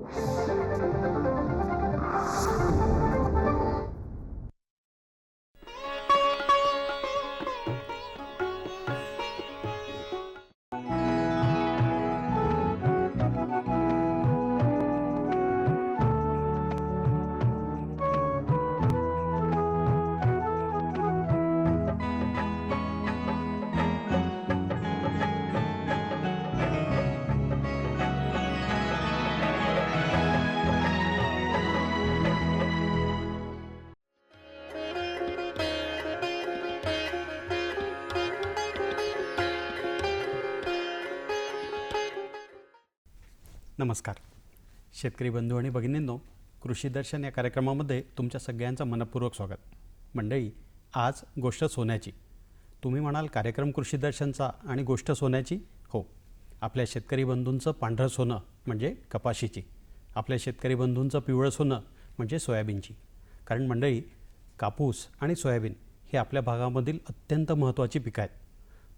Thank you. नमस्कार. शेतकरी बंधू आणि भगिनींनो कृषी दर्शन या कार्यक्रमामध्ये तुमच्या सगळ्यांचं मनपूर्वक स्वागत. मंडळी आज गोष्ट सोन्याची. तुम्ही म्हणाल कार्यक्रम कृषी दर्शनचा आणि गोष्ट सोन्याची? हो. आपल्या शेतकरी बंधूंचं पांढरं सोनं म्हणजे कपाशीची. आपल्या शेतकरी बंधूंचं पिवळं सोनं म्हणजे सोयाबीनची. कारण मंडळी कापूस आणि सोयाबीन हे आपल्या भागामधील अत्यंत महत्त्वाची पिकं आहेत.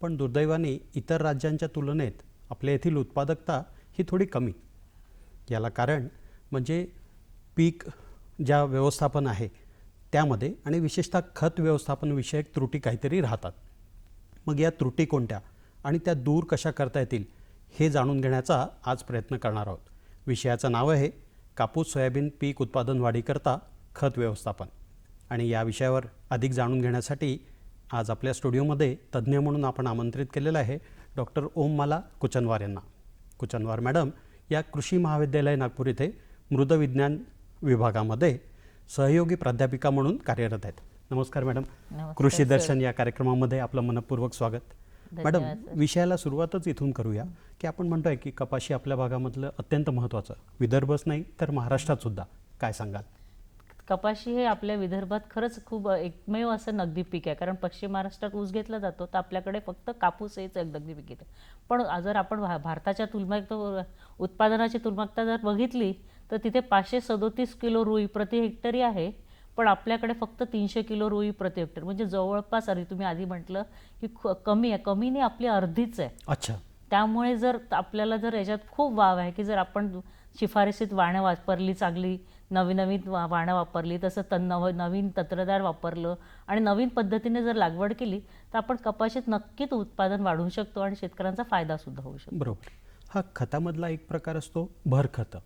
पण दुर्दैवाने इतर राज्यांच्या तुलनेत आपल्या येथील उत्पादकता ही थोडी कमी. याला कारण म्हणजे पीक ज्या व्यवस्थापन आहे त्यामध्ये आणि विशेषतः खत व्यवस्थापन विषयक त्रुटी काहीतरी राहतात. मग या त्रुटी कोणत्या आणि त्या दूर कशा करता येतील हे जाणून घेण्याचा आज प्रयत्न करणार आहोत. विषयाचं नाव आहे कापूस सोयाबीन पीक उत्पादन वाढीकरता खत व्यवस्थापन. आणि या विषयावर अधिक जाणून घेण्यासाठी आज आपल्या स्टुडिओमध्ये तज्ज्ञ म्हणून आपण आमंत्रित केलेलं आहे डॉक्टर ओम माला कुचनवार यांना. कुचनवार मॅडम या कृषी महाविद्यालय नागपूर इथे मृदविज्ञान विभागामध्ये सहयोगी प्राध्यापिका म्हणून कार्यरत आहेत. नमस्कार मॅडम. कृषी. दर्शन या कार्यक्रमामध्ये आपलं मनपूर्वक स्वागत. मॅडम. विषयाला सुरुवातच इथून करूया की आपण म्हणतोय की कपाशी आपल्या भागामधलं अत्यंत महत्त्वाचं विदर्भच नाही तर महाराष्ट्रात सुद्धा. काय सांगाल? कपाशी हे आपल्या विदर्भात खरंच खूप एकमेव असं नगदी पीक आहे. कारण पश्चिम महाराष्ट्रात ऊस घेतला जातो तर आपल्याकडे फक्त कापूस हेच एक नगदी पीक येतं. पण जर आपण भा- भारताच्या तुलनेत उत्पादनाची तुलनाता जर बघितली तर तिथे पाचशे सदोतीस किलो रुई प्रति हेक्टरी आहे. पण आपल्याकडे फक्त तीनशे किलो रुई प्रति हेक्टर. म्हणजे जवळपास अरे तुम्ही आधी म्हटलं की ख- कमी आहे. कमी नाही आपली अर्धीच आहे. अच्छा. त्यामुळे जर आपल्याला जर याच्यात खूप वाव आहे की जर आपण शिफारशीत वाणं वापरली चांगली नवनवीन नवीन वा- वाणं वापरली तसं तन नव नवीन तंत्रज्ञान वापरलं आणि नवीन पद्धतीने जर लागवड केली तर आपण कपाशीत नक्कीच उत्पादन वाढवू शकतो आणि शेतकऱ्यांचा फायदासुद्धा होऊ शकतो. बरोबर. हा खतामधला एक प्रकार असतो भर खतं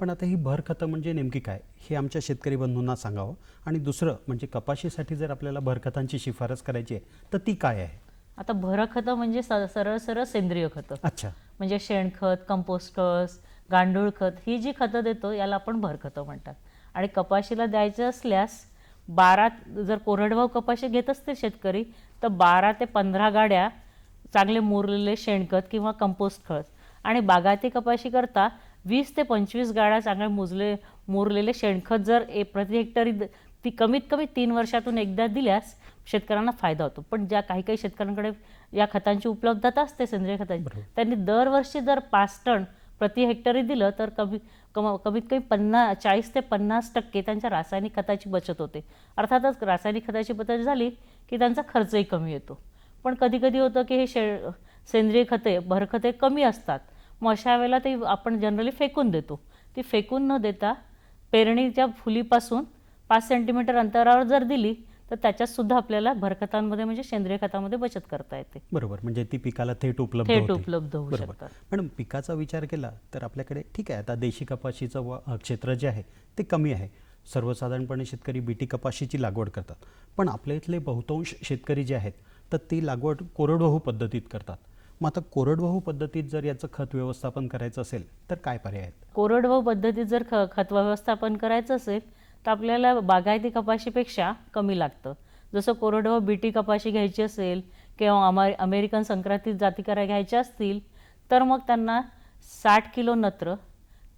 पण आता ही भर खतं म्हणजे नेमकी काय? हे आमच्या शेतकरी बंधूंना सांगावं. आणि दुसरं म्हणजे कपाशीसाठी जर आपल्याला भरखतांची शिफारस करायची आहे तर ती काय आहे? आता भर खतं म्हणजे सरळ सरळ सेंद्रिय खतं. अच्छा. म्हणजे शेणखत कंपोस्टर्स गांडूळ खत ही जी खतं देतो याला आपण भरखतं म्हणतात. आणि कपाशीला द्यायचं असल्यास बारा जर कोरडवाहू कपाशी घेत असतील शेतकरी तर बारा ते पंधरा गाड्या चांगले मुरलेले शेणखत किंवा कंपोस्ट खत. आणि बागायती कपाशी करता वीस ते पंचवीस गाड्या चांगले मुजले मुरलेले शेणखत जर ए प्रति हेक्टरी ती कमीत कमी तीन वर्षातून एकदा दिल्यास शेतकऱ्यांना फायदा होतो. पण ज्या काही काही शेतकऱ्यांकडे या खतांची उपलब्धता असते सेंद्रिय खतांची त्यांनी दरवर्षी जर पाच टन प्रति हेक्टरी दिलं तर कमी कम कमीत कमी पन्नास चाळीस ते पन्नास टक्के त्यांच्या रासायनिक खताची बचत होते. अर्थातच रासायनिक खताची बचत झाली की त्यांचा खर्चही कमी येतो. पण कधी कधी होतं की हे शे सेंद्रिय खते भरखते कमी असतात. मग अशा वेळेला ते आपण जनरली फेकून देतो. ती फेकून न देता पेरणीच्या फुलीपासून पाच सेंटीमीटर अंतरावर जर दिली तर त्याच्यात सुद्धा आपल्याला भरखतांमध्ये म्हणजे सेंद्रिय खतामध्ये बचत करता येते. बरोबर. म्हणजे ती पिकाला थेट उपलब्ध थेट. उपलब्ध होऊ शकतात. पण पिकाचा विचार केला तर आपल्याकडे ठीक आहे आता देशी कपाशीचं क्षेत्र जे आहे ते कमी आहे. सर्वसाधारणपणे शेतकरी बीटी कपाशीची लागवड करतात. पण आपल्या इथले बहुतांश शेतकरी जे आहेत तर ती लागवड कोरडवाहू पद्धतीत करतात. मग आता कोरडवाहू पद्धतीत जर याचं खत व्यवस्थापन करायचं असेल तर काय पर्याय आहेत? कोरडवाहू पद्धतीत जर ख खत व्यवस्थापन करायचं असेल तर आपल्याला बागायती कपाशीपेक्षा कमी लागतं. जसं कोरडवाहू बीटी कपाशी घ्यायची असेल किंवा अमा अमेरिकन संक्रांतीत जातीकऱ्या घ्यायच्या असतील तर मग त्यांना साठ किलो नत्र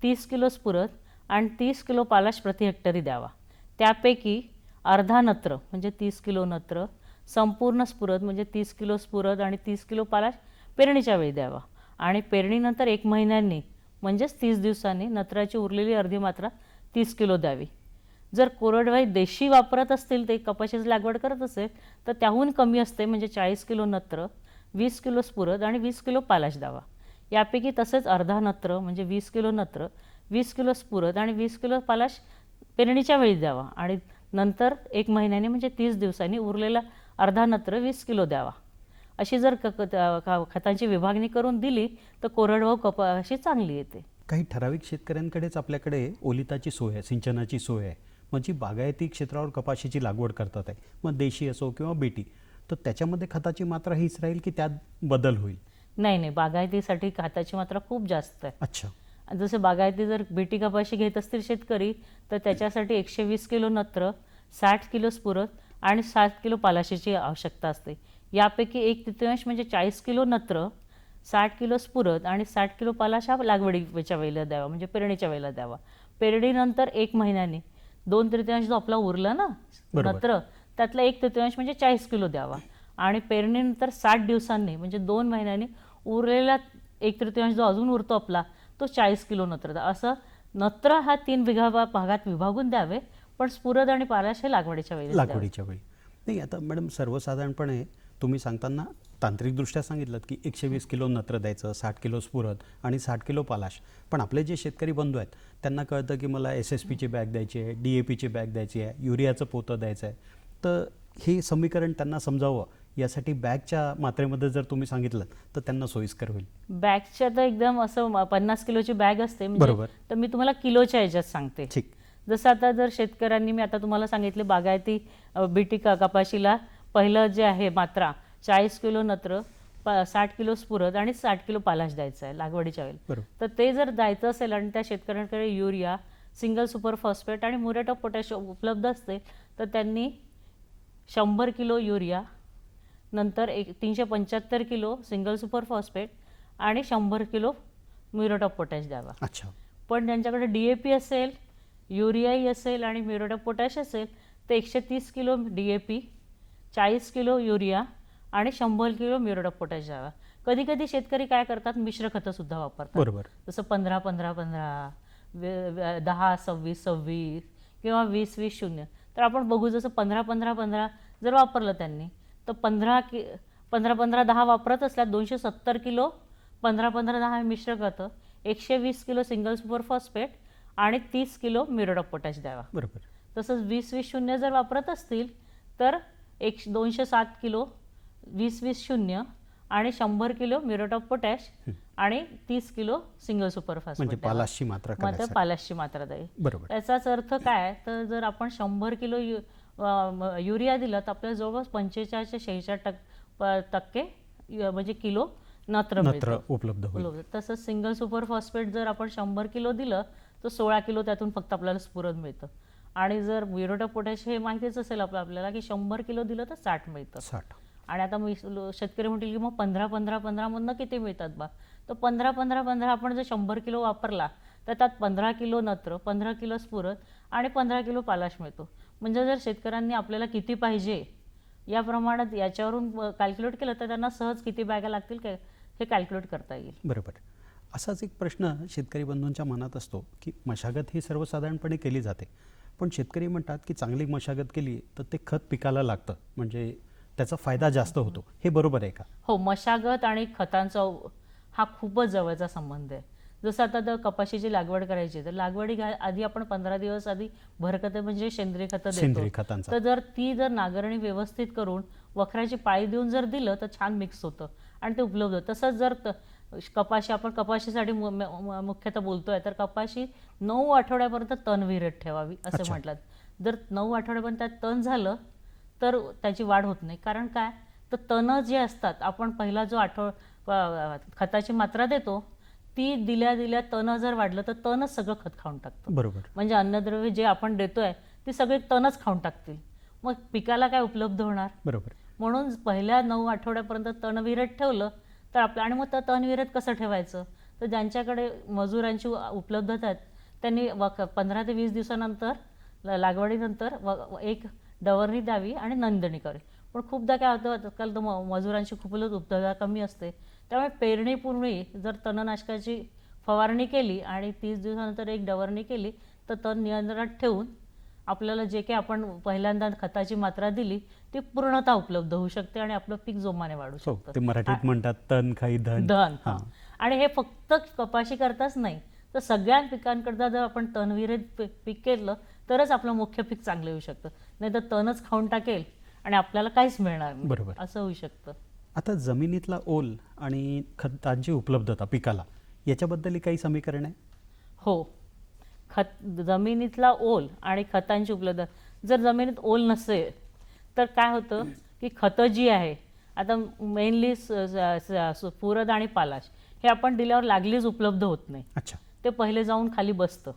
तीस किलो स्फुरत आणि तीस किलो पालाश प्रति हेक्टरी द्यावा. त्यापैकी अर्धा नत्र म्हणजे तीस किलो नत्र संपूर्ण स्फुरत म्हणजे तीस किलो स्फुरत आणि तीस किलो पालाश पेरणीच्या वेळी द्यावा. आणि पेरणीनंतर एक महिन्यांनी म्हणजेच तीस दिवसांनी नत्राची उरलेली अर्धी मात्रा तीस किलो द्यावी. जर कोरडवाई देशी वापरत असतील ते कपाशीची लागवड करत असेल तर त्याहून कमी असते म्हणजे चाळीस किलो नत्र वीस किलो स्फुरद आणि वीस किलो पालाश द्यावा यापैकी तसेच अर्धा नत्र म्हणजे वीस किलो नत्र वीस किलो स्फुरद आणि वीस किलो पालाश पेरणीच्या वेळी द्यावा आणि नंतर एक महिन्याने म्हणजे तीस दिवसांनी उरलेला अर्धा नत्र वीस किलो द्यावा. अशी जर क खतांची विभागणी करून दिली तर कोरडवाहू कपाशी चांगली येते. काही ठराविक शेतकऱ्यांकडेच आपल्याकडे ओलिताची सोय आहे सिंचनाची सोय आहे. मग जी बागायती क्षेत्रावर कपाशीची लागवड करतात आहे. मग देशी असो किंवा बेटी तर त्याच्यामध्ये खताची मात्रा हीच राहील की त्यात बदल होईल? नाही नाही. बागायतीसाठी खताची मात्रा खूप जास्त आहे. अच्छा. जसे बागायती जर बीटी कपाशी घेत असतील शेतकरी तर त्याच्यासाठी एकशे वीस किलो नत्र साठ किलो स्फुरद आणि सात किलो पालाशीची आवश्यकता असते. यापैकी एक तृतीयांश म्हणजे चाळीस किलो नत्र साठ किलो स्फुरद आणि साठ किलो पालाश लागवडीच्या वेळेला द्यावा म्हणजे पेरणीच्या वेळेला द्यावा. पेरणीनंतर एक महिन्याने दोन तृतीयांश जो आपला उरला ना. नत्र त्यातला एक तृतीयांश म्हणजे चाळीस किलो द्यावा आणि पेरणीनंतर साठ दिवसांनी म्हणजे दोन महिन्यांनी उरलेला एक तृतीयांश जो अजून उरतो आपला तो चाळीस किलो नत्र असं नत्र हा तीन बिघा भागात विभागून द्यावे पण स्फुरद आणि पालाश हे लागवडीच्या वेळी. लागवडीच्या वेळी नाही आता मॅडम सर्वसाधारणपणे तुम्ही सांगताना तांत्रिकदृष्ट्या सांगितलं की एकशे वीस किलो नत्र द्यायचं साठ किलो स्फुरद आणि साठ किलो पालाश. पण आपले जे शेतकरी बंधू आहेत त्यांना कळतं की मला एस एस पीची बॅग द्यायची आहे डी ए पीची बॅग द्यायची आहे युरियाचं पोतं द्यायचं आहे. तर हे समीकरण त्यांना समजावं. यासाठी बॅगच्या मात्रेमध्ये जर तुम्ही सांगितलं तर त्यांना सोयीस्कर होईल. बॅगच्या तर एकदम असं पन्नास किलोची बॅग असते बरोबर. म्हणजे तर मी तुम्हाला किलोच्या ह्याच्यात सांगते. ठीक. जसं आता जर शेतकऱ्यांनी मी आता तुम्हाला सांगितले बागायती बीटी का कपाशीला पहिलं जे आहे मात्रा चाळीस किलो नत्र प साठ किलो स्फुरद आणि साठ किलो पालाश द्यायचं आहे लागवडीच्या वेळेला बरोबर. तर ते जर द्यायचं असेल आणि त्या शेतकऱ्यांकडे युरिया सिंगल सुपर फॉस्फेट आणि मुरेट ऑफ पोटॅशियम उपलब्ध असते तर त्यांनी शंभर किलो युरिया नंतर एक तीनशे पंच्याहत्तर किलो सिंगल सुपर फॉस्फेट आणि शंभर किलो म्युरेट ऑफ पोटॅश द्यावा. अच्छा. पण ज्यांच्याकडे डी ए पी असेल युरियाही असेल आणि म्युरेट ऑफ पोटॅश असेल तर एकशे तीस किलो डी ए पी चाळीस किलो युरिया आणि शंभर किलो म्युरेट ऑफ पोटॅश द्यावा कधी कधी शेतकरी काय करतात? मिश्र खतंसुद्धा वापरतात. बरोबर. जसं पंधरा पंधरा पंधरा दहा सव्वीस सव्वीस किंवा वीस वीस शून्य. तर आपण बघू जसं पंधरा पंधरा पंधरा जर वापरलं त्यांनी तर पंधरा कि पंधरा पंधरा दहा वापरत असल्यास दोनशे सत्तर किलो पंधरा पंधरा दहा हे मिश्र खतं एकशे वीस किलो सिंगल सुपर फॉस्फेट आणि तीस किलो ऑफ पोटॅश द्यावा. बरोबर. तसंच वीस वीस शून्य जर वापरत असतील तर एक दोनशे सात किलो वीस वीस शून्य आणि शंभर किलो म्युरेट ऑफ पोटॅश आणि तीस किलो सिंगल सुपर म्हणजे पालाशची मात्रा मात्र पालाशची मात्रा द्यावी बरोबर. याचाच अर्थ काय? तर जर आपण शंभर किलो यु युरिया दिलं तर आपल्याला जवळपास पंचेचाळीस ते शेहेचाळीस टक टक्के म्हणजे किलो नत्र नत्र मिळतं उपलब्ध होईल. तसंच सिंगल सुपर फॉस्फेट जर आपण शंभर किलो दिलं तर सोळा किलो त्यातून फक्त आपल्याला स्फुरद मिळतं. आणि जर म्युरेट ऑफ पोटॅश हे माहितीच असेल आपलं आपल्याला की शंभर किलो दिलं तर साठ मिळतं. साठ. आणि आता मी शेतकरी म्हणतील की मग पंधरा पंधरा पंधरामधनं किती मिळतात बा? तर पंधरा पंधरा पंधरा आपण जर शंभर किलो वापरला तर त्यात पंधरा किलो नत्र पंधरा किलो स्फुरद आणि पंधरा किलो पालाश मिळतो. म्हणजे जर शेतकऱ्यांनी आपल्याला किती पाहिजे या प्रमाणात याच्यावरून कॅल्क्युलेट केलं तर त्यांना सहज किती बॅगा लागतील काय हे कॅल्क्युलेट करता येईल. बरोबर. असाच एक प्रश्न शेतकरी बंधूंच्या मनात असतो की मशागत ही सर्वसाधारणपणे केली जाते. पण शेतकरी म्हणतात की चांगली मशागत केली तर ते खत पिकाला लागतं. म्हणजे त्याचा फायदा जास्त होतो. हे बरोबर आहे का? हो मशागत आणि खतांचा हा खूपच जवळचा संबंध आहे. जसं आता तर कपाशीची लागवड करायची तर लागवडी आधी आपण पंधरा दिवस आधी भरखतं म्हणजे सेंद्रिय खतं सेंद्रिय देतो खतांचा. तर जर ती जर नांगरणी व्यवस्थित करून वखराची पाळी देऊन जर दिलं तर छान मिक्स होतं आणि ते उपलब्ध होतं. तसंच जर कपाशी आपण कपाशीसाठी मुख्यतः बोलतोय तर कपाशी नऊ आठवड्यापर्यंत तण विरत ठेवावी असं. म्हटलं. जर नऊ आठवड्यापर्यंत त्यात तण झालं तर त्याची वाढ होत नाही. कारण काय? तर तणं जे असतात आपण पहिला जो आठव खताची मात्रा देतो ती दिल्या दिल्या तणं जर वाढलं तर तणच सगळं खत खाऊन टाकतं. बरोबर. म्हणजे अन्नद्रव्य जे आपण देतोय ती सगळी तणच खाऊन टाकतील. मग पिकाला काय उपलब्ध होणार? बरोबर. म्हणून पहिल्या नऊ आठवड्यापर्यंत तण विरत ठेवलं तर आपलं आणि मग त्या तणविरत कसं ठेवायचं? तर ज्यांच्याकडे मजुरांची उपलब्धता आहेत त्यांनी वक पंधरा ते वीस दिवसानंतर ल- लागवडीनंतर व एक डवरणी द्यावी आणि नोंदणी करावी. पण खूपदा काय होतं आजकाल तर म- मजुरांची खूपच उपलब्धता कमी असते. त्यामुळे पेरणीपूर्वी जर तणनाशकाची फवारणी केली आणि तीस दिवसानंतर एक डवरणी केली तर तण नियंत्रणात ठेवून आपल्याला जे काही आपण पहिल्यांदा खताची मात्रा दिली ती पूर्णतः उपलब्ध होऊ शकते आणि आपलं पीक जोमाने वाढू हो शकतं. ते मराठीत म्हणतात तण खाई धन. धन आणि हे फक्त कपाशी करताच नाही तर सगळ्या पिकांकरता जर आपण तणविरहित पीक केलं तरच आपलं मुख्य पीक चांगलं येऊ शकतं. नाही तर तणच खाऊन टाकेल आणि आपल्याला काहीच मिळणार नाही. बरोबर. असं होऊ शकतं. आता जमिनीतला ओल आणि खतांची उपलब्धता पिकाला याच्याबद्दल काही समीकरण आहे? हो. खत जमिनीतला ओल आणि खतांची उपलब्ध जर जमिनीत ओल नसेल तर काय होतं की खतं जी आहे आता मेनली पुरद आणि पालाश हे आपण दिल्यावर लागलीच उपलब्ध होत नाही. अच्छा. ते पहिले जाऊन खाली बसतं.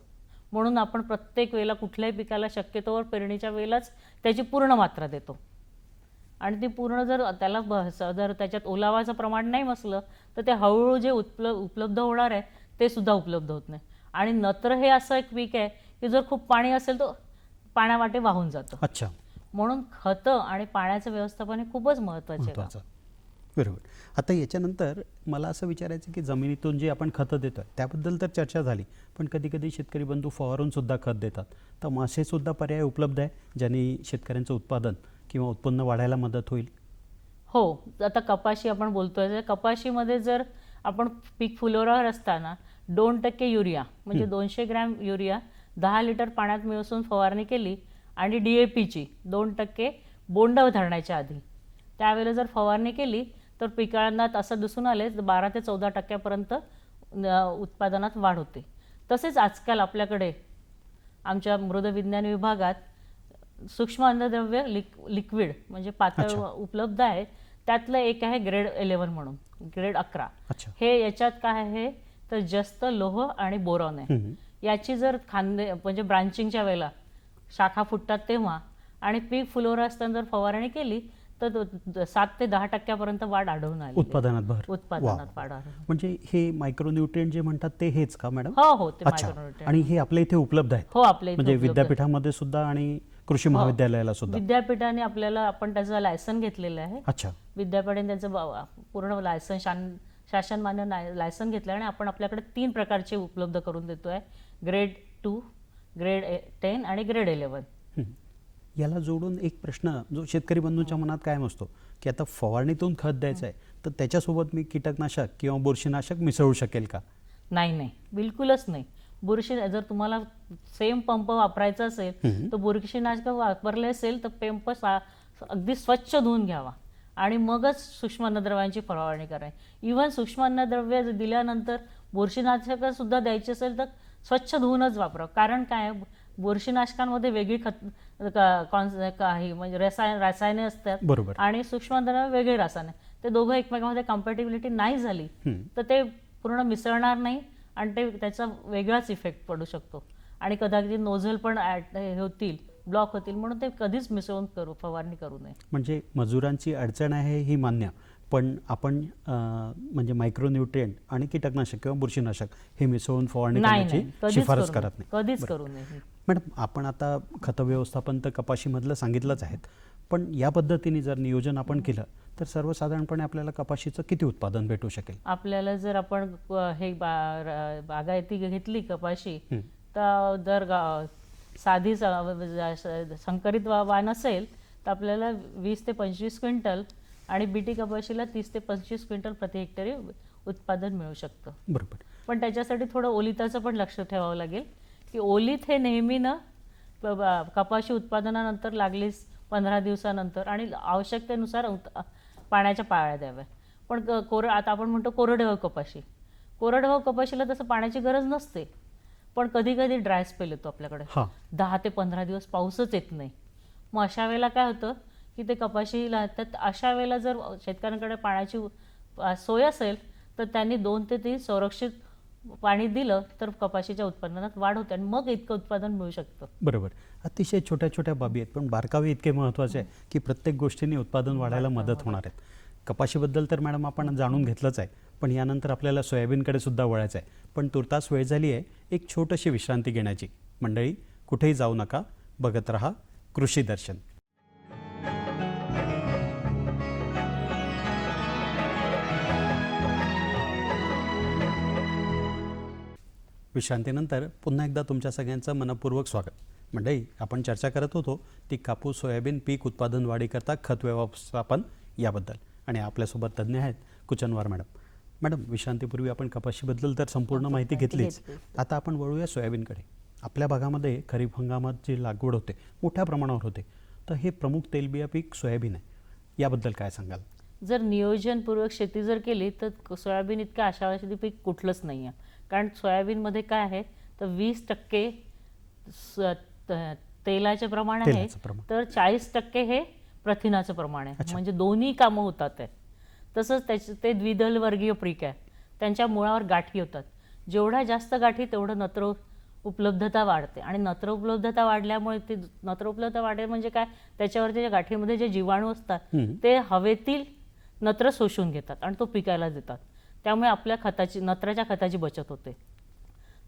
म्हणून आपण प्रत्येक वेळेला कुठल्याही पिकाला शक्यतोवर पेरणीच्या वेळेलाच त्याची पूर्ण मात्रा देतो. आणि ती पूर्ण जर त्याला जर त्याच्यात ओलावाचं प्रमाण नाही बसलं तर ते हळूहळू जे उपल उपलब्ध होणार आहे ते सुद्धा उपलब्ध होत नाही. आणि नत्र हे असं एक पीक आहे की जर खूप पाणी असेल तर पाण्यावाटे वाहून जातं. अच्छा. म्हणून खतं आणि पाण्याचं व्यवस्थापन हे खूपच महत्त्वाचे आहे बरोबर. आता याच्यानंतर मला असं विचारायचं की जमिनीतून जे आपण खतं देतो त्याबद्दल तर चर्चा झाली पण कधी कधी शेतकरी बंधू फवारून सुद्धा खत देतात. तर मग असे सुद्धा पर्याय उपलब्ध आहे ज्यांनी शेतकऱ्यांचं उत्पादन किंवा उत्पन्न वाढायला मदत होईल? हो. आता कपाशी आपण बोलतोय कपाशीमध्ये जर आपण पीक फुलोऱ्यावर असताना दोन टक्के युरिया म्हणजे दोनशे ग्रॅम युरिया दहा लिटर पाण्यात मिसळून फवारणी केली आणि डी ए पीची दोन टक्के बोंड धरण्याच्या आधी. त्यावेळेला जर फवारणी केली तर पिकांना असं दिसून आले तर बारा ते चौदा टक्क्यापर्यंत उत्पादनात वाढ होते. तसेच आजकाल आपल्याकडे आमच्या मृदविज्ञान विभागात सूक्ष्म अन्नद्रव्य लिक लिक्विड म्हणजे पातळ. उपलब्ध आहे. त्यातलं एक आहे ग्रेड इलेवन म्हणून ग्रेड अकरा. हे याच्यात काय आहे? तर जास्त लोह आणि बोरॉन आहे. याची जर खांदे म्हणजे ब्रांचिंगच्या वेळेला शाखा फुटतात तेव्हा आणि पीक फुलोरा असताना जर फवारणी केली तर सात ते दहा टक्क्यापर्यंत वाढ आढळून आली उत्पादनात भर. उत्पादनात. वाढ म्हणजे हे मायक्रोन्युट्रिएंट जे म्हणतात ते हेच का मॅडम हो हो ते. आणि हे आपल्या इथे उपलब्ध आहेत? हो आपल्या म्हणजे. विद्यापीठामध्ये सुद्धा आणि कृषी महाविद्यालयाला सुद्धा? विद्यापीठाने आपल्याला आपण त्याचं लायसन घेतलेलं आहे. अच्छा. विद्यापीठाने त्याचं पूर्ण लायसन शान शासन मान्य नाय- लायसन घेतलं आणि आपण आपल्याकडे तीन प्रकारचे उपलब्ध करून देतो आहे ग्रेड टू ग्रेड टेन आणि ग्रेड इलेवन. याला जोडून एक प्रश्न जो शेतकरी बंधूंच्या मनात कायम असतो की आता फवारणीतून खत द्यायचं आहे तर त्याच्यासोबत मी कीटकनाशक किंवा बुरशीनाशक मिसळू शकेल का? नाही नाही. बिलकुलच नाही. बुरशी जर तुम्हाला सेम पंप वापरायचा असेल. तर बुरशीनाशक वापरले असेल तर पंप अगदी स्वच्छ धुवून घ्यावा. आणि मगच सूक्ष्म अन्नद्रव्यांची फवारणी करावी. इव्हन सूक्ष्म अन्नद्रव्य दिल्यानंतर बुरशीनाशक सुद्धा द्यायची असेल तर स्वच्छ धुवूनच वापरा कारण काय? बुरशीनाशकांमध्ये वेगळी खत कॉन्स- काही म्हणजे रसायन रसायने असतात बरोबर. आणि सूक्ष्म अन्नद्रव्य वेगळे रसायने. ते दोघं एकमेकांमध्ये कम्पॅटिबिलिटी नाही झाली. तर ते पूर्ण मिसळणार नाही आणि ते त्याचा वेगळाच इफेक्ट पडू शकतो. आणि कदाचित नोझल पण होतील. ब्लॉक होतील म्हणून ते कधीच मिसळून करू फवारणी करू नये. म्हणजे मजुरांची अडचण आहे ही मान्य. पण आपण म्हणजे मायक्रोन्युट्रिएंट आणि कीटकनाशक किंवा बुरशीनाशक हे मिसळून फवारणी करण्याची शिफारस करू करत. नाही. कधीच करू नये. मॅडम आपण आता खत व्यवस्थापन तर कपाशीमधलं सांगितलंच आहेत. पण या पद्धतीने जर नियोजन आपण केलं तर सर्वसाधारणपणे आपल्याला कपाशीचं किती उत्पादन भेटू शकेल? आपल्याला जर आपण हे बागायती घेतली कपाशी. तर गा- साधी स- संकरित वा- वाण असेल तर आपल्याला वीस ते पंचवीस क्विंटल आणि बीटी कपाशीला तीस ते पंचवीस क्विंटल प्रति हेक्टरी उत्पादन मिळू शकतं. बरोबर. पण त्याच्यासाठी थोडं ओलिताचं पण लक्ष ठेवावं लागेल की ओलीत हे नेहमीनं ब- ब- कपाशी उत्पादनानंतर लागलीच पंधरा दिवसानंतर आणि आवश्यकतेनुसार पाण्याच्या पाळ्या द्याव्या पण कोर आता आपण म्हणतो कोरडवाहू कपाशी. कोरडवाहू कपाशीला तसं पाण्याची गरज नसते. पण कधी कधी ड्राय स्पेल येतो आपल्याकडे. हां. दहा ते पंधरा दिवस पाऊसच येत नाही. मग अशा वेळेला काय होतं की ते कपाशीला तर अशा वेळेला जर शेतकऱ्यांकडे पाण्याची अ, सोय असेल तर त्यांनी दोन ते तीन संरक्षित पाणी दिलं तर कपाशीच्या उत्पादनात वाढ होते आणि मग इतकं उत्पादन मिळू शकतं. बरोबर. अतिशय छोट्या छोट्या बाबी आहेत पण बारकावे इतके महत्त्वाचे आहे की प्रत्येक गोष्टीने उत्पादन वाढायला मदत होणार आहेत. कपाशीबद्दल तर मॅडम आपण जाणून घेतलंच आहे पण यानंतर आपल्याला सोयाबीनकडे सुद्धा वळायचं आहे. पण तुर्तास वेळ झाली आहे एक छोटीशी विश्रांती घेण्याची. मंडळी कुठेही जाऊ नका बघत रहा कृषी दर्शन. विश्रांतीनंतर पुन्हा एकदा तुमच्या सगळ्यांचं मनपूर्वक स्वागत. मंडळी आपण चर्चा करत होतो ती कापूस सोयाबीन पीक उत्पादन वाढीकरता खत व्यवस्थापन याबद्दल. आणि आपल्यासोबत तज्ज्ञ आहेत कुचनवार मॅडम. मॅडम विश्रांतीपूर्वी आपण कपाशीबद्दल तर संपूर्ण माहिती घेतलीच. घेतली. आता आपण वळूया सोयाबीनकडे. आपल्या भागामध्ये खरीप हंगामात जी लागवड होते मोठ्या प्रमाणावर होते. तर हे प्रमुख तेलबिया पीक सोयाबीन आहे. याबद्दल काय सांगाल? जर नियोजनपूर्वक शेती जर केली तर सोयाबीन इतकं आशावादी पीक कुठलंच नाही आहे कारण सोयाबीनमध्ये काय आहे तर वीस टक्के तेलाचे प्रमाण आहे. तर चाळीस टक्के हे प्रथिनाचं प्रमाण आहे. म्हणजे दोन्ही कामं होतात आहे तसंच त्याचे ते द्विदल वर्गीय पीक आहे. त्यांच्या मुळावर गाठी होतात. जेवढ्या जास्त गाठी तेवढं नत्र उपलब्धता वाढते. आणि नत्र उपलब्धता वाढल्यामुळे ते नत्र उपलब्धता वाढेल म्हणजे काय? त्याच्यावरच्या ज्या गाठीमध्ये जे जीवाणू असतात. ते हवेतील नत्र शोषून घेतात आणि तो पिकायला देतात. त्यामुळे आपल्या खताची नत्राच्या खताची बचत होते.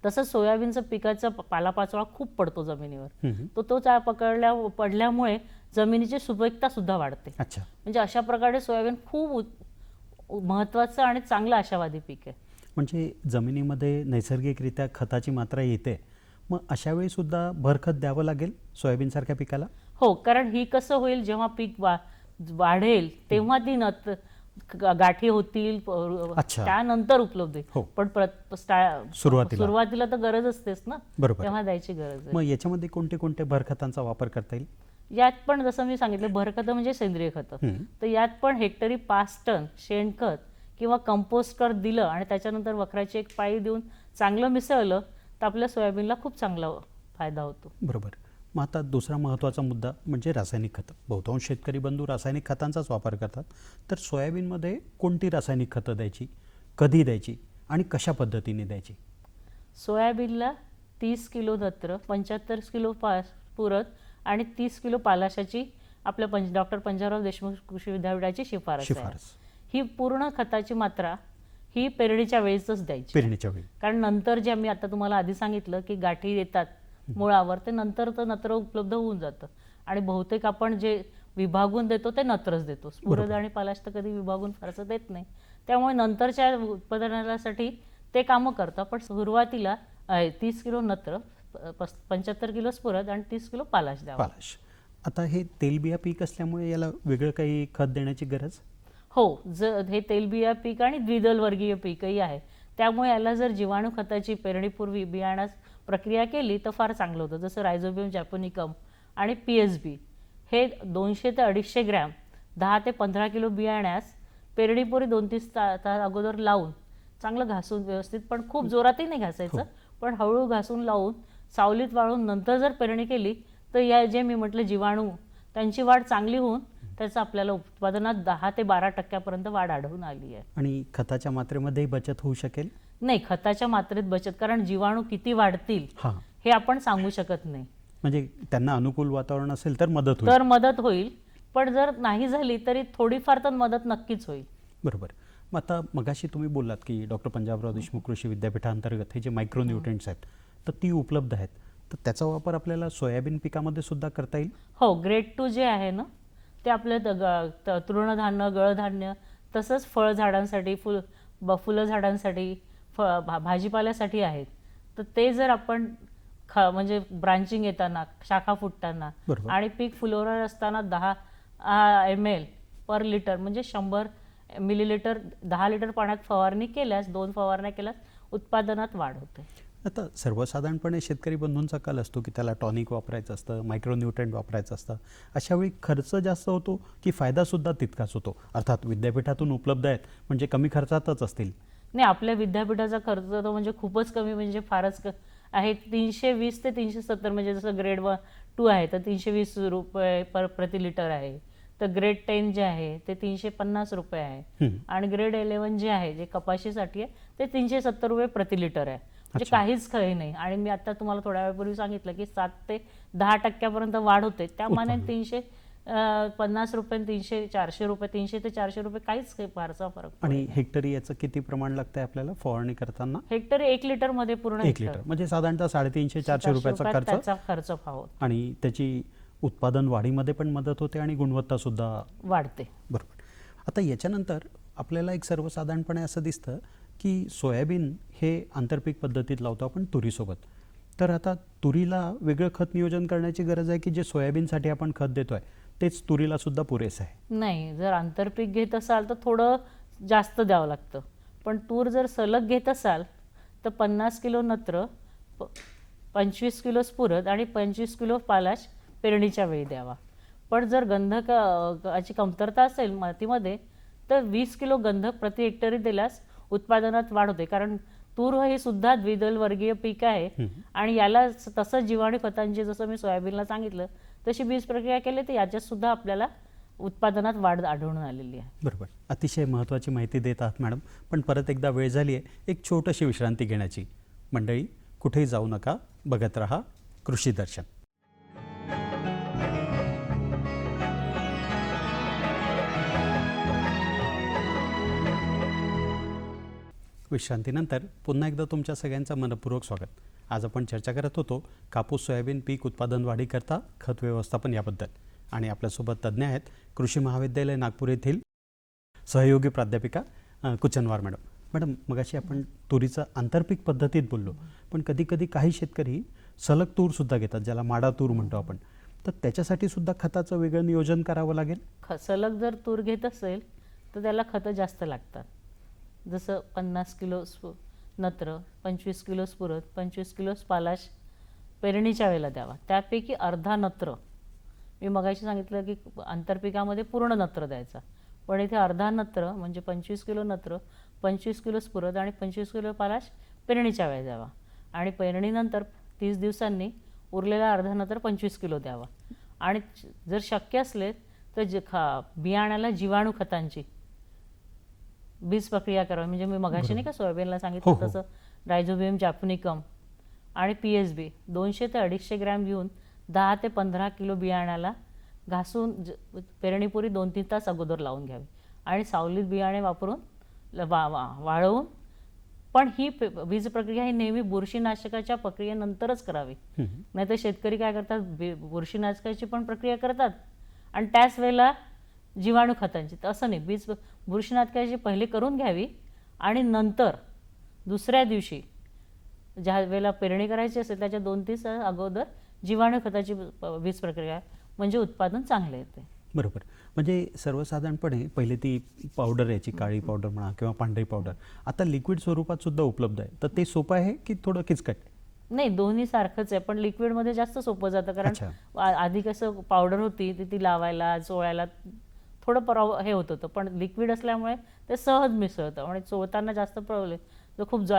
तसंच सोयाबीनचं पिकाचा पालापाचोळा खूप पडतो जमिनीवर. तो तो चा पकडल्या पडल्यामुळे जमिनीची सुपीकता सुद्धा वाढते. अच्छा. म्हणजे अशा प्रकारे सोयाबीन खूप महत्त्वाचं आणि चांगलं आशावादी पीक आहे. म्हणजे जमिनीमध्ये नैसर्गिकरित्या खताची मात्रा येते मग अशा वेळी सुद्धा भरखत द्यावं लागेल सोयाबीनसारख्या पिकाला? हो कारण ही कसं होईल जेव्हा पीक वा वाढेल तेव्हा ती नत गाठी होतील. त्यानंतर उपलब्ध होईल हो. पण सुरुवातीला. सुरुवातीला तर गरज असतेच ना बरोबर. तेव्हा द्यायची गरज मग याच्यामध्ये कोणते कोणते भरखतांचा वापर करता येईल यात पण जसं मी सांगितलं भरखतं म्हणजे सेंद्रिय खतं. तर यात पण हेक्टरी पाच टन शेणखत किंवा कंपोस्ट कर दिलं आणि त्याच्यानंतर वखराची एक पाळी देऊन चांगलं मिसळलं तर आपल्या सोयाबीनला खूप चांगला फायदा होतो बरोबर मग आता दुसरा महत्त्वाचा मुद्दा म्हणजे रासायनिक खतं. बहुतांश शेतकरी बंधू रासायनिक खतांचाच वापर करतात. तर सोयाबीनमध्ये कोणती रासायनिक खतं द्यायची? कधी द्यायची? आणि कशा पद्धतीने द्यायची? सोयाबीनला तीस किलो नत्र पंच्याहत्तर किलो पा पुरत आणि तीस किलो पालाशाची आपल्या पंच डॉक्टर पंजाबराव देशमुख कृषी विद्यापीठाची शिफारस शिफारस. ही पूर्ण खताची मात्रा ही पेरणीच्या वेळेसच द्यायची. पेरणीच्या वेळी. कारण नंतर जे आम्ही आता तुम्हाला आधी सांगितलं की गाठी येतात मुळावर ते नंतर तर नत्र उपलब्ध होऊन जातं. आणि बहुतेक आपण जे विभागून देतो ते नत्रच देतो. स्फुरद. आणि पालाश तर कधी विभागून फारसं देत नाही. त्यामुळे नंतरच्या उत्पादनासाठी ते कामं करतं पण सुरुवातीला तीस किलो नत्र पंच्याहत्तर किलो स्फुरद आणि तीस किलो पालाश द्यावा. पालाश. आता हे तेलबिया पीक असल्यामुळे याला वेगळं काही खत देण्याची गरज? हो. ज हे तेलबिया पीक आणि द्विदल वर्गीय पीकही आहे. त्यामुळे याला जर जीवाणू खताची पेरणीपूर्वी बियाण्यास प्रक्रिया केली तर फार चांगलं होतं. जसं रायझोबियम जॅपोनिकम आणि पी एच बी हे दोनशे ते अडीचशे ग्रॅम दहा ते पंधरा किलो बियाण्यास पेरणीपूर्वी दोन तीस ता तास अगोदर लावून चांगलं घासून व्यवस्थित पण खूप जोरातही नाही घासायचं. पण हळूहळू घासून लावून सावलीत वाळून नंतर जर पेरणी केली तर या जे मी म्हटलं जीवाणू त्यांची वाढ चांगली होऊन त्याचं आपल्याला उत्पादनात दहा ते बारा टक्क्यापर्यंत वाढ आढळून आली आहे. आणि खताच्या मात्रेमध्येही बचत होऊ शकेल? नाही खताच्या मात्रेत बचत कारण जीवाणू किती वाढतील हां. हे आपण सांगू शकत नाही. म्हणजे त्यांना अनुकूल वातावरण असेल तर मदत होईल. तर मदत होईल पण जर नाही झाली तरी थोडीफार तर मदत नक्कीच होईल. बरोबर. मग आता मगाशी तुम्ही बोललात की डॉक्टर पंजाबराव देशमुख कृषी विद्यापीठांतर्गत हे जे मायक्रो न्यूट्रंट्स आहेत तर ती उपलब्ध आहेत. तर त्याचा वापर आपल्याला सोयाबीन पिकामध्ये सुद्धा करता येईल? हो ग्रेड टू जे आहे ना ते आपल्या द- ग- त- तृणधान्य गळधान्य तसंच फळझाडांसाठी फुल ब फुलं झाडांसाठी फ भा भाजीपाल्यासाठी आहेत. तर ते जर आपण ख म्हणजे ब्रांचिंग येताना शाखा फुटताना बरोबर. आणि पीक फुलोवर असताना दहा एम एल पर लिटर म्हणजे शंभर मिलीलिटर दहा लिटर पाण्यात फवारणी केल्यास दोन फवारण्या केल्यास उत्पादनात वाढ होते. आता सर्वसाधारणपणे शेतकरी बंधूंचा काल असतो की त्याला टॉनिक वापरायचं असतं मायक्रो न्यूट्रंट वापरायचं असतं. अशा वेळी खर्च जास्त होतो की फायदासुद्धा तितकाच होतो? अर्थात विद्यापीठातून उपलब्ध आहेत म्हणजे कमी खर्चातच असतील. नाही आपल्या विद्यापीठाचा खर्च तो म्हणजे खूपच कमी म्हणजे फारच क आहे तीनशे वीस ते तीनशे सत्तर म्हणजे जसं ग्रेड वन टू आहे तर तीनशे वीस रुपये पर प्रति लिटर आहे तर ग्रेड टेन जे आहे ते तीनशे पन्नास रुपये आहे. आणि ग्रेड इलेवन जे आहे जे कपाशीसाठी आहे ते तीनशे सत्तर रुपये प्रति लिटर आहे म्हणजे. काहीच काही नाही आणि मी आता तुम्हाला थोड्या वेळापूर्वी सांगितलं की सात ते दहा टक्क्यापर्यंत वाढ होते त्यामाने. तीनशे पन्नास रुपये तीनशे चारशे रुपये तीनशे ते चारशे रुपये काहीच काही फारसा फरक आणि. हेक्टरी याचं किती प्रमाण लागतंय आपल्याला फवारणी करताना? हेक्टर एक लिटरमध्ये पूर्ण एक. लिटर. म्हणजे साधारणतः साडेतीनशे चारशे रुपयाचा खर्च. खर्च भाव आणि त्याची उत्पादन वाढीमध्ये पण मदत होते आणि गुणवत्ता सुद्धा वाढते. बरोबर. आता याच्यानंतर आपल्याला एक सर्वसाधारणपणे असं दिसतं की सोयाबीन हे आंतरपीक पद्धतीत लावतो आपण तुरीसोबत. तर आता तुरीला वेगळं खत नियोजन करण्याची गरज आहे की जे सोयाबीनसाठी आपण खत देतोय? तेच तुरीला सुद्धा पुरेसं आहे. नाही जर आंतरपीक घेत असाल तर थोडं जास्त द्यावं लागतं. पण तूर जर सलग घेत असाल तर पन्नास किलो नत्र प पंचवीस किलो स्फुरद आणि पंचवीस किलो पालाश पेरणीच्या वेळी द्यावा. पण जर गंधकाची कमतरता असेल मातीमध्ये तर वीस किलो गंधक प्रति हेक्टरी दिल्यास उत्पादनात वाढ होते. कारण तूर हे सुद्धा द्विदल वर्गीय पीक आहे आणि याला स- तसंच जीवाणू खतांची जसं मी सोयाबीनला सांगितलं तशी बीज प्रक्रिया केली तर याच्यात सुद्धा आपल्याला उत्पादनात वाढ आढळून आलेली आहे. बरोबर. अतिशय महत्त्वाची माहिती देत आहात मॅडम. पण परत एकदा वेळ झाली आहे एक छोटीशी विश्रांती घेण्याची. मंडळी कुठेही जाऊ नका. बघत रहा कृषी दर्शन. विश्रांतीनंतर पुन्हा एकदा तुमच्या सगळ्यांचं मनपूर्वक स्वागत. आज आपण चर्चा करत होतो कापूस सोयाबीन पीक उत्पादन वाढीकरता खत व्यवस्थापन याबद्दल. आणि आपल्यासोबत तज्ज्ञ आहेत कृषी महाविद्यालय नागपूर येथील सहयोगी प्राध्यापिका कुचनवार मॅडम. मॅडम मगाशी आपण तुरीचं आंतरपीक पद्धतीत बोललो पण कधी कधी काही शेतकरी सलग तूरसुद्धा घेतात ज्याला माडा तूर म्हणतो आपण. तर त्याच्यासाठी सुद्धा खताचं वेगळं नियोजन करावं लागेल? ख सलग जर तूर घेत असेल तर त्याला खतं जास्त लागतात. जसं पन्नास किलो नत्र पंचवीस किलो स्फुरद पंचवीस किलो पालाश पेरणीच्या वेळेला द्यावा. त्यापैकी अर्धा नत्र. मी मगाशी सांगितलं की आंतरपिकामध्ये पूर्ण नत्र द्यायचा. पण इथे अर्धा नत्र म्हणजे पंचवीस किलो नत्र पंचवीस किलो स्फुरद आणि पंचवीस किलो पालाश पेरणीच्या वेळेला द्यावा. आणि पेरणीनंतर तीस दिवसांनी उरलेला अर्धा नत्र पंचवीस किलो द्यावा. आणि जर शक्य असले तर जे खा बियाण्याला जीवाणू खतांची बीज प्रक्रिया करावी. म्हणजे मी मगाशी नाही का सोयाबीनला हो, सांगितलं हो. तसं रायझोबियम जॅपनिकम आणि पी एस बी दोनशे ते अडीचशे ग्रॅम घेऊन दहा ते पंधरा किलो बियाण्याला घासून ज- पेरणीपूर्वी दोन तीन तास अगोदर लावून घ्यावी. आणि सावलीत बियाणे वापरून वा वाळवून पण ही बीज प्रक्रिया ही नेहमी बुरशीनाशकाच्या प्रक्रियेनंतरच करावी. नाहीतर शेतकरी काय करतात बुरशीनाशकाची पण प्रक्रिया करतात. आणि त्याच वेळेला जीवाणू खतांची. तर असं नाही. बीज बुरशीनाशकाची पहिले करून घ्यावी आणि नंतर दुसऱ्या दिवशी ज्या वेळेला पेरणी करायची असेल त्याच्या दोन तीन तास अगोदर जीवाणू खताची बीज प्रक्रिया म्हणजे उत्पादन चांगले येते. बरोबर. म्हणजे सर्वसाधारणपणे पहिले ती पावडर याची काळी पावडर म्हणा किंवा पांढरी पावडर. आता लिक्विड स्वरूपात सुद्धा उपलब्ध आहे. तर ते सोपं आहे की थोडं किचकट? नाही दोन्ही सारखंच आहे. पण लिक्विडमध्ये जास्त सोपं जातं. कारण आधी कसं पावडर होती ती ती लावायला चोळायला थोडं प्रॉ हे होत होतं. पण लिक्विड असल्यामुळे ते सहज मिसळतं. आणि चोळताना जास्त प्रॉब्लेम तर खूप जा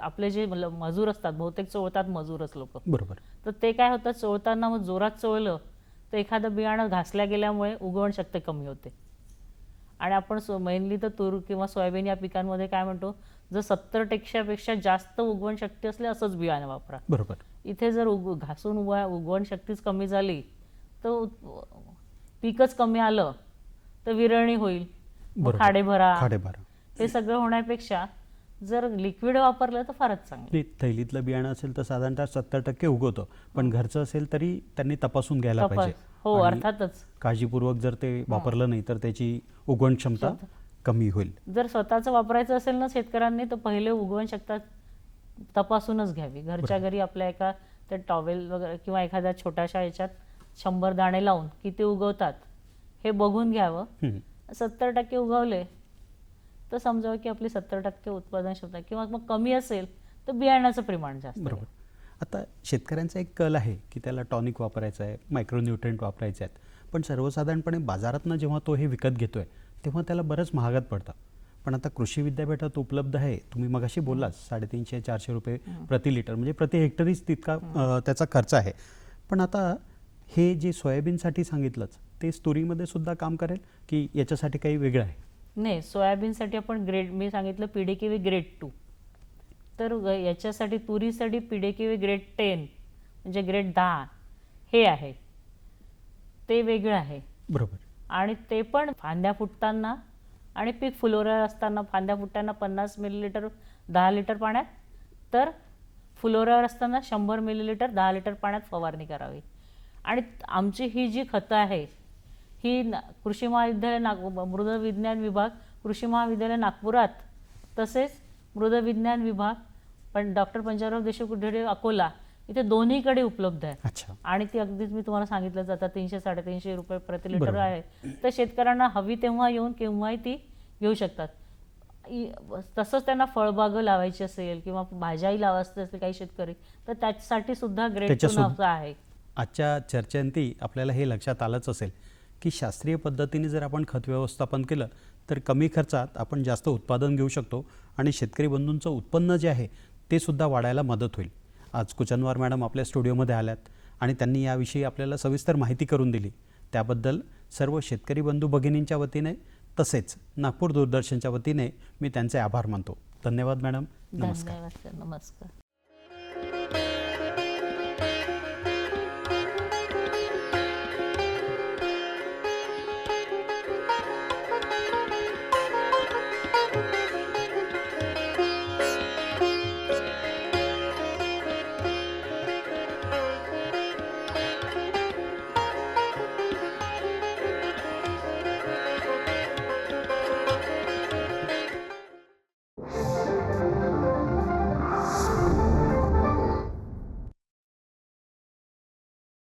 आपले जे मजूर असतात बहुतेक चोळतात मजूरच लोक. बरोबर. तर ते काय होतं चोळताना मग जोरात चोळलं तर एखादं बियाणं घासल्या गेल्यामुळे उगवण शक्ती कमी होते. आणि आपण सो मेनली तर तूर किंवा सोयाबीन या पिकांमध्ये काय म्हणतो जर सत्तर टक्क्यापेक्षा जास्त उगवण शक्ती असली असंच बियाणं वापरा. बरोबर. इथे जर उग घासून उगवा उगवण शक्तीच कमी झाली तर पीकच कमी आलं तर विरळणी होईल. मग बरोबर. खाडे भरा. खाडे बारा हे सगळं होण्यापेक्षा जर लिक्विड वापरलं तर फारच चांगलं. ते थैलीतलं बियाणं असेल तर साधारणतः सत्तर टक्के उगवतं. पण घरचं असेल तरी त्यांनी तपासून घ्यायला तपास- पाहिजे. हो आणि अर्थातच. काळजीपूर्वक जर ते वापरलं नाही तर त्याची उगवण क्षमता कमी होईल. जर स्वतःचं वापरायचं असेल ना शेतकऱ्यांनी तर पहिले उगवण शकतात तपासूनच घ्यावी. घरच्या घरी आपल्या एका त्या टॉवेल वगैरे किंवा एखाद्या छोट्याशा याच्यात शंभर दाणे लावून किती उगवतात हे बघून घ्यावं. सत्तर टक्के उगवले तर समजावं की आपली सत्तर टक्के उत्पादन क्षमता किंवा मग कमी असेल तर बियाण्याचं प्रमाण जास्त. आहे. बरोबर. आता शेतकऱ्यांचा एक कल आहे की त्याला टॉनिक वापरायचं आहे मायक्रोन्युट्रेंट वापरायचे आहेत. पण सर्वसाधारणपणे बाजारातनं जेव्हा तो हे विकत घेतोय तेव्हा त्याला बरंच महागात पडतं. पण आता कृषी विद्यापीठात उपलब्ध आहे तुम्ही मगाशी बोललाच साडेतीनशे चारशे रुपये प्रति लिटर म्हणजे प्रति हेक्टरीच तितका त्याचा खर्च आहे. पण आता हे जे सोयाबीनसाठी सांगितलंच तेच तुरीमध्ये सुद्धा काम करेल की याच्यासाठी काही वेगळं आहे? नाही सोयाबीनसाठी आपण ग्रेड मी सांगितलं पिडेकिवी ग्रेड टू. तर याच्यासाठी तुरीसाठी पिडेकिवी ग्रेड टेन म्हणजे ग्रेड दहा हे आहे. ते वेगळं आहे. बरोबर. आणि ते पण फांद्या फुटताना आणि पीक फुलोऱ्या असताना फांद्या फुटताना पन्नास मिलीलिटर दहा लिटर पाण्यात तर फुलोऱ्यावर असताना शंभर मिलीलिटर दहा लिटर पाण्यात फवारणी करावी. आणि आमची ही जी खतं आहे ही ना कृषी महाविद्यालय नाग मृद विज्ञान विभाग कृषी महाविद्यालय नागपुरात तसेच मृद विज्ञान विभाग पण डॉक्टर पंजाबराव देशमुख कुठे अकोला इथे दोन्हीकडे उपलब्ध आहे. आणि ती अगदीच मी तुम्हाला सांगितलं जातं तीनशे साडेतीनशे रुपये प्रति लिटर. आहे. तर शेतकऱ्यांना हवी तेव्हा येऊन केव्हाही ती घेऊ शकतात. तसंच त्यांना फळबागं लावायची असेल किंवा भाज्याही लावायचं असेल काही शेतकरी तर त्याच्यासाठी सुद्धा ग्रेड टू त्याच्या सुद्धा- नावचं आहे. आजच्या चर्चेंती आपल्याला हे लक्षात आलंच असेल की शास्त्रीय पद्धतीने जर आपण खत व्यवस्थापन केलं तर कमी खर्चात आपण जास्त उत्पादन घेऊ शकतो आणि शेतकरी बंधूंचं उत्पन्न जे आहे ते सुद्धा वाढायला मदत होईल. आज कुचनवार मॅडम आपल्या स्टुडिओमध्ये आल्यात आणि त्यांनी याविषयी आपल्याला सविस्तर माहिती करून दिली. त्याबद्दल सर्व शेतकरी बंधू भगिनींच्या वतीने तसेच नागपूर दूरदर्शनच्या वतीने मी त्यांचे आभार मानतो. धन्यवाद मॅडम. नमस्कार. नमस्कार.